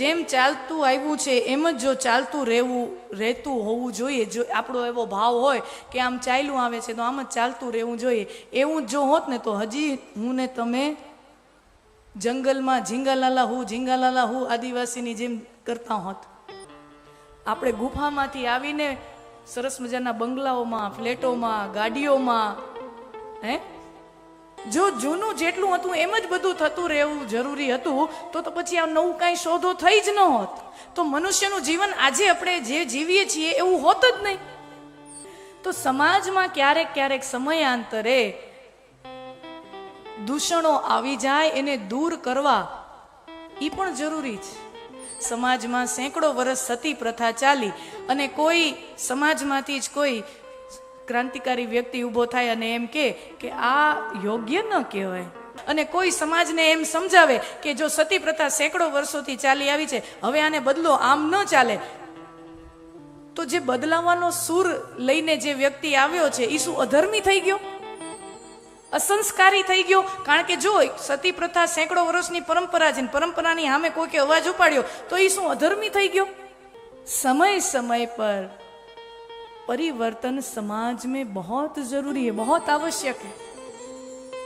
જેમ ચાલતું આવ્યું છે, એમ જ જો ચાલતું રહેવું, રહેતું હોવું જોઈએ. જો આપણો એવો ભાવ હોય કે આમ ચાલ્યું આવે છે, તો આમ જ ચાલતું રહેવું જોઈએ. એવું જ હોત ને, તો હજી હું ને તમે જંગલમાં ઝીંગાલાલા હું ઝીંગાલાલા હું આદિવાસીની જેમ કરતા હોત. આપણે ગુફામાંથી આવીને સરસ મજાના બંગલાઓમાં, ફ્લેટોમાં, ગાડીઓમાં, હે? જો જૂનું જેટલું હતું, એમ જ બધું થતું રહેવું જરૂરી હતું, તો તો પછી આ નવું કાંઈ શોધો થઈ જ ન હોત. તો મનુષ્યનું જીવન આજે આપણે જે જીવીએ છીએ, એવું હોત જ નહીં. તો સમાજમાં ક્યારેક ક્યારેક સમયાંતરે દૂષણો આવી જાય, એને દૂર કરવા એ પણ જરૂરી છે. સમાજમાં સેંકડો વર્ષ સતી પ્રથા ચાલી, અને કોઈ સમાજમાંથી જ કોઈ ક્રાંતિકારી વ્યક્તિ ઊભો થાય અને એમ કે કે આ યોગ્ય ન કહેવાય. અને કોઈ સમાજને એમ સમજાવે કે જો સતી પ્રથા સેંકડો વર્ષોથી ચાલી આવી છે, હવે આને બદલો આમ ન ચાલે. તો જે બદલાવાનો સૂર લઈને જે વ્યક્તિ આવ્યો છે એ શું અધર્મી થઈ ગયો? અસંસ્કારી થઈ ગયો? કારણ કે જો સતી પ્રથા સેંકડો વર્ષની પરંપરા છે પરંપરાની સામે કોઈકે અવાજ ઉપાડ્યો, તો એ શું અધર્મી થઈ ગયો? સમય સમય પર परिवर्तन समाज में बहुत जरूरी है बहुत आवश्यक है